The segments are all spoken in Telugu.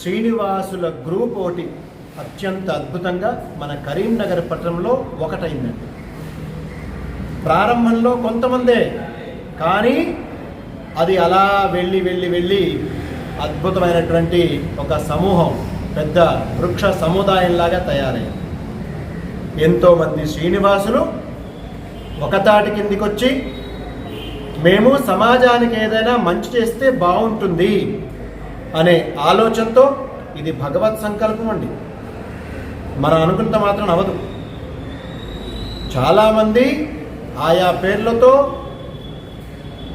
శ్రీనివాసుల గ్రూప్ ఒకటి అత్యంత అద్భుతంగా మన కరీంనగర్ పట్టణంలో ఒకటైందండి. ప్రారంభంలో కొంతమందే కానీ అది అలా వెళ్ళి వెళ్ళి వెళ్ళి అద్భుతమైనటువంటి ఒక సమూహం పెద్ద వృక్ష సముదాయంలాగా తయారైంది. ఎంతోమంది శ్రీనివాసులు ఒకతాటి కిందికి వచ్చి మేము సమాజానికి ఏదైనా మంచి చేస్తే బాగుంటుంది అనే ఆలోచనతో ఇది భగవత్ సంకల్పం అండి. మనం అనుకున్నంత మాత్రం అవదు చాలామంది ఆయా పేర్లతో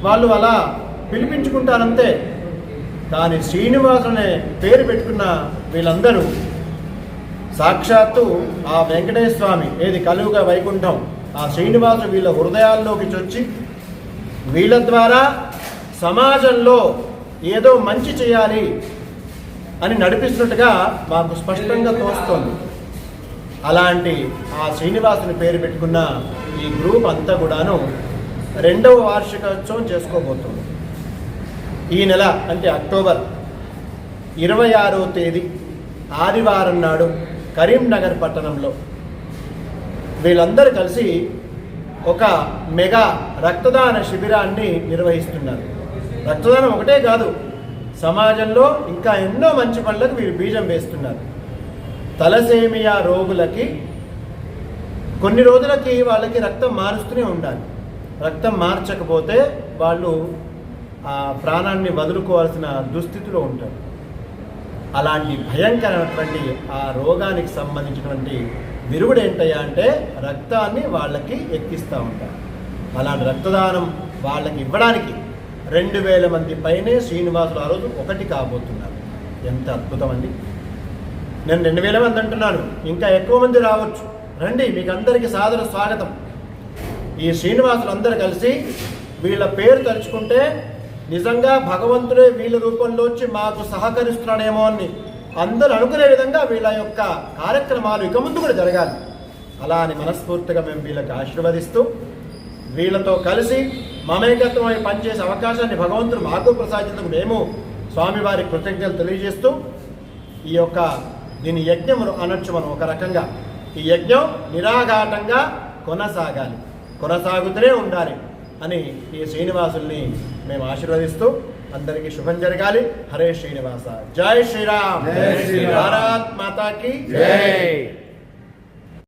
వాళ్ళు అలా పిలిపించుకుంటారంతే. కానీ శ్రీనివాసు అనే పేరు పెట్టుకున్న వీళ్ళందరూ సాక్షాత్తు ఆ వెంకటేశ్వర స్వామి ఏది కలువుగా వైకుంఠం ఆ శ్రీనివాసు వీళ్ళ హృదయాల్లోకి చొచ్చి వీళ్ళ ద్వారా సమాజంలో ఏదో మంచి చేయాలి అని నడిపిస్తున్నట్టుగా మాకు స్పష్టంగా తోస్తోంది. అలాంటి ఆ శ్రీనివాసుని పేరు పెట్టుకున్న ఈ గ్రూప్ అంతా కూడాను రెండవ వార్షికోత్సవం చేసుకోబోతుంది. ఈ నెల అంటే అక్టోబర్ ఇరవై ఆరో తేదీ ఆదివారం నాడు కరీంనగర్ పట్టణంలో వీళ్ళందరూ కలిసి ఒక మెగా రక్తదాన శిబిరాన్ని నిర్వహిస్తున్నారు. రక్తదానం ఒకటే కాదు సమాజంలో ఇంకా ఎన్నో మంచి పనులకు వీరు బీజం వేస్తున్నారు. తలసేమియా రోగులకి కొన్ని రోజులకి వాళ్ళకి రక్తం మారుస్తూనే ఉండాలి. రక్తం మార్చకపోతే వాళ్ళు ఆ ప్రాణాన్ని వదులుకోవాల్సిన దుస్థితిలో ఉంటారు. అలాంటి భయంకరమైనటువంటి ఆ రోగానికి సంబంధించినటువంటి విరుగుడు ఏంటయ్యా అంటే రక్తాన్ని వాళ్ళకి ఎక్కిస్తూ ఉంటారు. అలాంటి రక్తదానం వాళ్ళకి ఇవ్వడానికి రెండు వేల మంది పైనే శ్రీనివాసులు ఆ రోజు ఒకటి కాబోతున్నారు. ఎంత అద్భుతం అండి నేను రెండు వేల మంది అంటున్నాను. ఇంకా ఎక్కువ మంది రావచ్చు. రండి మీకు అందరికీ సాదర స్వాగతం. ఈ శ్రీనివాసులు అందరూ కలిసి వీళ్ళ పేరు తలుచుకుంటే నిజంగా భగవంతుడే వీళ్ళ రూపంలో వచ్చి మాకు సహకరిస్తున్నాడేమో అని అందరూ అనుకునే విధంగా వీళ్ళ యొక్క కార్యక్రమాలు ఇక ముందు కూడా జరగాలి. అలా అని మనస్ఫూర్తిగా మేము వీళ్ళకి ఆశీర్వదిస్తూ వీళ్ళతో కలిసి మమేకత్వమై పనిచేసే అవకాశాన్ని భగవంతుడు మాకు ప్రసాదించేందుకు మేము స్వామివారి కృతజ్ఞతలు తెలియజేస్తూ ఈ యొక్క దీని యజ్ఞం అనొచ్చు మనం ఒక రకంగా. ఈ యజ్ఞం నిరాఘాటంగా కొనసాగాలి. కొనసాగుతూనే ఉండాలి అని ఈ శ్రీనివాసుల్ని మేము ఆశీర్వదిస్తూ అందరికీ శుభం జరగాలి. హరే శ్రీనివాస. జై శ్రీరామ్. జై శ్రీరామ్. భారత్ మాతాకి జై.